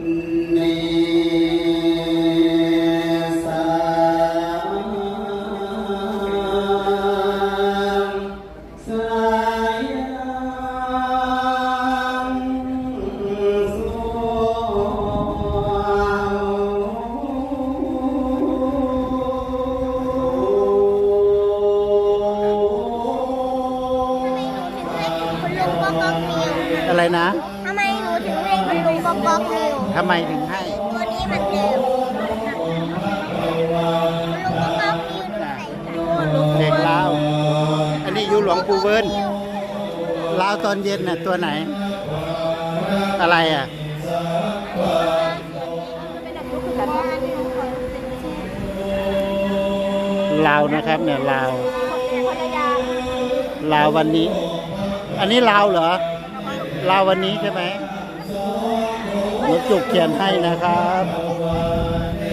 อกป๊อกนิวอะไรนะ ไมถึงให้ ตัวนี้มันเดิมคุณลุงป๊อกป๊อกนิวหนูใส่เด็กลาว อันนี้อยู่หลวงปู่เวิร์นลาวตอนเย็นน่ะตัวไหน อะไรอะลาวนะครับเนี่ยลาวลาววันนี้ อันนี้ลาวเหรอลาววันนี้ใช่ไหม นุจุกเขียนให้นะครับ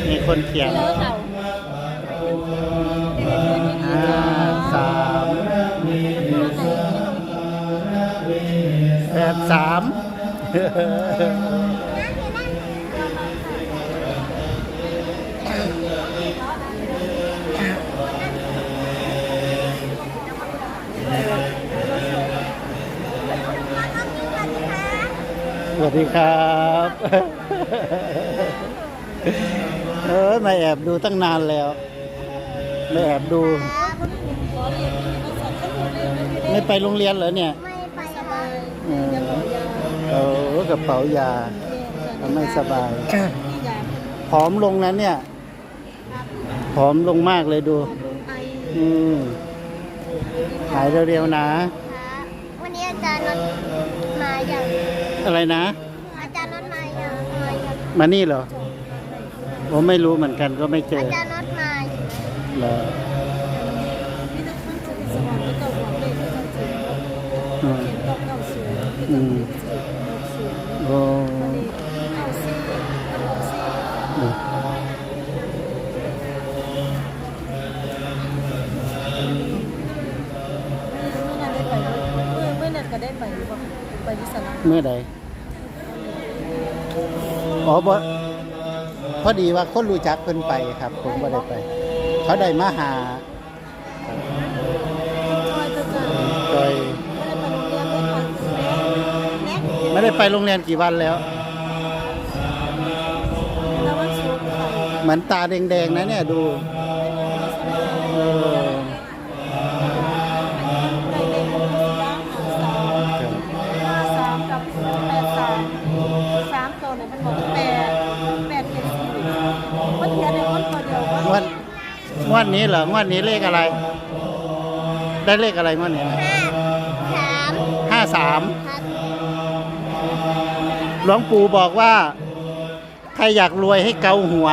มีคนเขียนห้าสามแปดสาม วัสดีครับเออมาแอบดูตั้งนานแล้วมาแอบดู ไม่ไปโรงเรียนเหรอเนี่ยไม่ไปบ้านเออเออกระเป๋ายาไม่สบายผอมลงนะเนี่ยผอมลงมากเลยดู อืมหายเร็วๆนะ วันนี้อาจารย์ อะไรนะ อาจารย์นนท์มาอย่างมาอย่างมานี่เหรอผมไม่รู้เหมือนกันก็ไม่เจอาอจารย์นนท์มาอยู่เหรออืมอืมโอ้ ที่สนามเมื่อใดอ๋อบ่พอดีว่าคนรู้จักเพิ่นไปครับ ผมก็ได้ไป เขาได้มาหาจอยตัวจอยจอยไม่ได้ไปโรงเรียนด้วยกันไม่ได้ไปโรงเรียนกี่วันแล้วแล้ววันศุกร์ค่ะ เหมือนตาแดงๆนะเนี่ยดู งวดงวดนี้เหรองวดนี้เลขอะไร ได้เลขอะไรงวดนี้ห้าสามห้าสามครับหลวงปู่บอกว่า ใครอยากรวยให้เกาหัว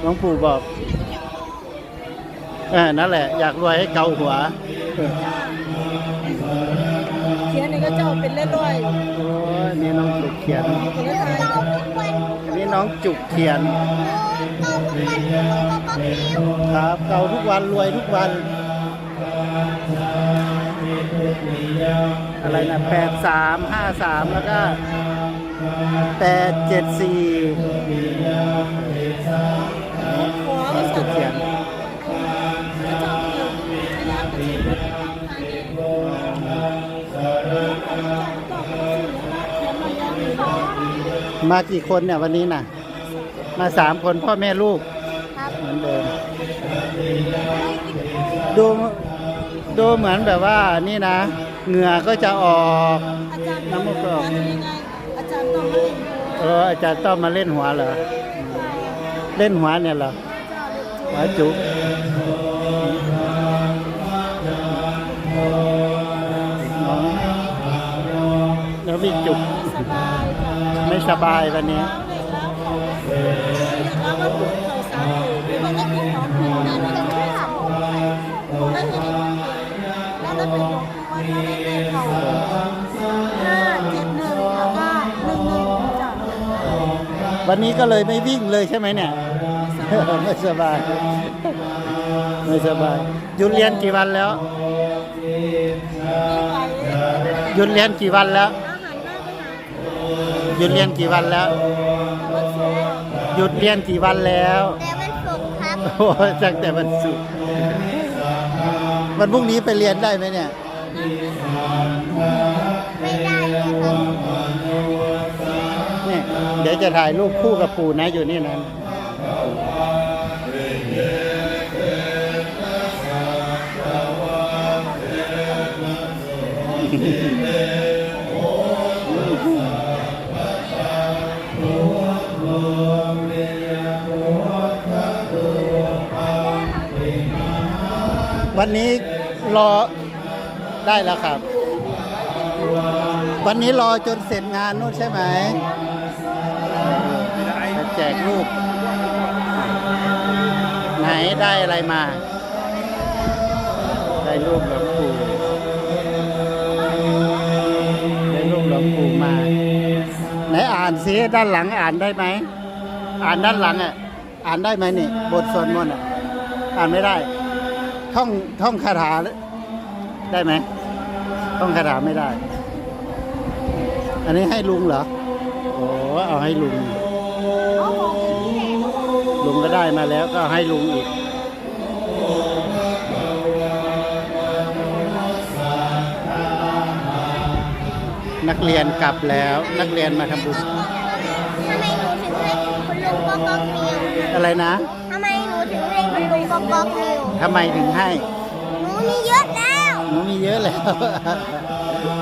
หลวงปู่บอกเออนั่นแหละ อยากรวยให้เกาหัวเออเขียนในก็เจ้าเป็นเล่ร้อยโอ้ยนี่น้องจุกเขียน เป็นเล่ไทยเราทุกวันอัน นี้น้องจุกเขียน ครับเกาทุกวันรวยทุกวัน อะไรนะแปดสามห้าสามแล้วก็แปดเจ็ดสี่ มากี่คนเนี่ยวันนี้น่ะ มาสามคนพ่อแม่ลูกครับเหมือนเดิมดูดูเหมือนแบบว่านี่นะ เหงื่อก็จะออกอาจารย์น้ำมันก็ยังไงอาจารย์ต้องมาเล่นเอออาจารย์ต้องมาเล่นหัวเหรอเล่นหัวเนี่ยเหรอเจ้าเล่นจุหัวจุกน้องแล้วมีจุกสบายค่ะ ไม่สบายวันนี้ล้างเลยล้างเลยแล้วก็ปลุกเขาสามปีมันก็กินของกินนะมันก็ไม่ทำของใครแล้วทีนี้แล้วก็ไปยกว่าถ้าไม่ได้เขาห้าเจ็ดหนึ่งแล้วก็หนึ่งหนึ่งจ้ะวันนี้ก็เลยไม่วิ่งเลยใช่ไหมเนี่ยไม่สบาย ไม่สบายหยุดเรียนกี่วันแล้วไม่ไหวหยุดเรียนกี่วันแล้ว อาหารหน้าไปหาหยุดเรียนกี่วันแล้วหยุดเรียนกี่วันแล้วแต่มันสุกร์ครับ โอ้ยตั้งแต่วันศุกร์วันพรุ่งนี้ไปเรียนได้ไหมเนี่ย ไม่ได้เลยครับเนี่ยเดี๋ยวจะถ่ายรูปคู่กับปู่นะอยู่นี่นะ วันนี้รอได้แล้วครับ วันนี้รอจนเสร็จงานนู่นใช่ไหมแจกรูป ไหนได้อะไรมา ได้รูปหลวงปู่ได้รูปหลวงปู่มา ไหนอ่านสิด้านหลังอ่านได้ไหม อ่านด้านหลังอะ อ่านได้ไหมนี่ บทสวดมนต์อะ อ่านไม่ได้ ท่องท่องคาถาได้ไหมท่องคาถาไม่ได้ อันนี้ให้ลุงเหรอโอ้เอาให้ลุงลุงก็ได้มาแล้วก็ให้ลุงอีกนักเรียนกลับแล้วนักเรียนมาทำบุญทำไมหนูถึงให้คุณลุงก๊อกก๊อกนิวอะไรนะทำไมหนูถึงให้คุณลุงก๊อกก๊อกนิว ทำไมถึงให้ หนูมีเยอะแล้วหนูมีเยอะแล้ว หนู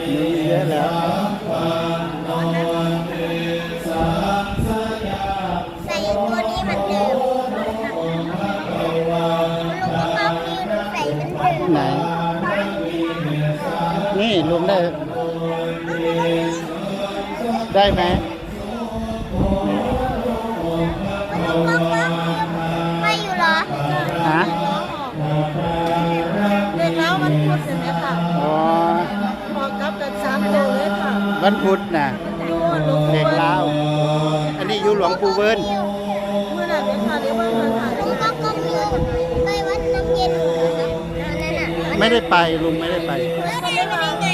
มีเยอะแล้ว ใส่ตัวนี้เหมือนเดิมคุณลุงก๊อกก๊อกนิวหนูใส่เหมือนเดิมไหน นี่ลุงได้ ได้ไหม วันพุธน่ะดูหลวงเด็กลาว อันนี้อยู่หลวงปู่เวิร์นเมื่อไหร่เป็นค่ะเรียกว่ามาถ่ายลุงก๊อกก๊อกนิวไปวัดน้ำเย็นอันนั้นอะไม่ได้ไปลุงไม่ได้ไปแล้วได้มาได้ไง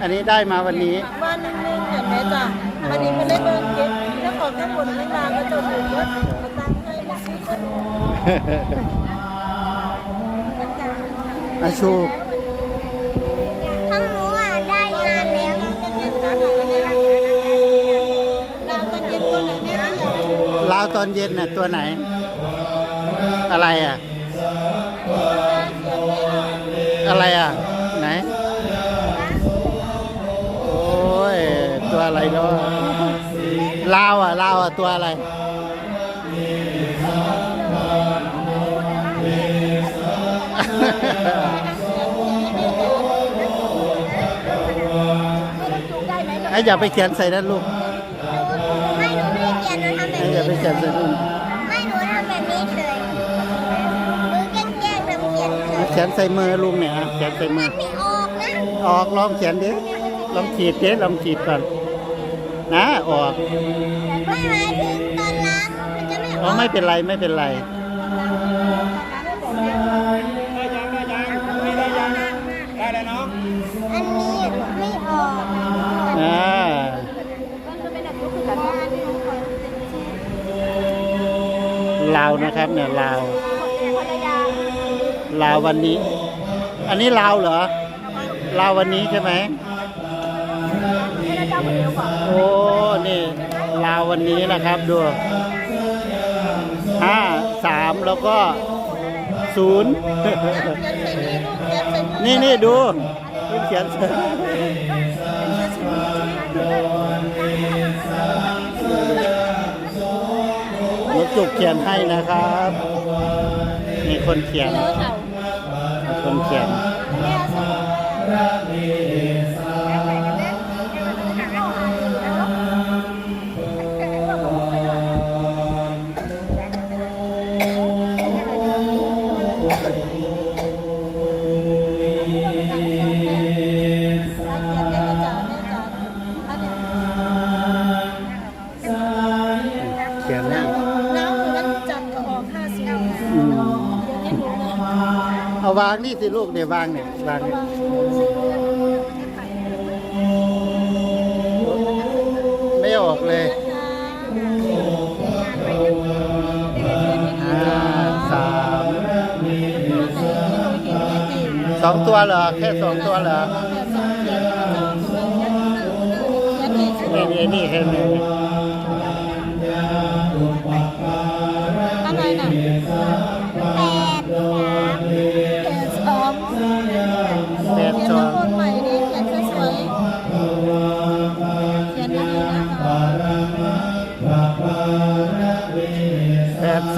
อันนี้ได้มาวันนี้บ้านนิ่งเห็นไหมจ๊ะวันนี้ไม่ได้เบิร์นเก็บถ้าขอแค่บนไม่ลาก็จะถูกว่ามาตั้งให้มาซื้อขนอาชู ลาวตอนเย็นน่ะตัวไหน อะไรอะ อะไรอะ ไหน โอ้ย ตัวอะไรเนาะลาวอะลาวอะ ตัวอะไรไอ้อย่าไปเขียนใส่ด้านลูก ไปเขียนใส่ลูกไม่รู้ทำแบบนี้เฉยมือแกล้งๆทำเขียนเฉยเขียนใส่มือลุงเนี่ยอะเขียนใส่มือไม่ออกนะออกลองเขียนดิลองขีดดิลองขีดก่อนนะออกไม่หมายถึงตอนล้างมันจะไม่ออกไม่เป็นไรไม่เป็นไร ลาวนะครับเนี่ยลาวลาววันนี้ อันนี้ลาวเหรอลาววันนี้ใช่ไหมโอ้นี่ลาววันนี้นะครับดูห้าสามแล้วก็ศูนย์นี่นี่ดูเขียนหนูจุ กเขียนให้นะครับนี่คนเขียน คนเขียน วางนี่สิลูกเดี๋ยววางเนี่ยวางนี่บอกเลยห้าสามสองตัวเหรอ แค่สองตัวเหรอนี่นี่นี่แค่นี้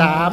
สาม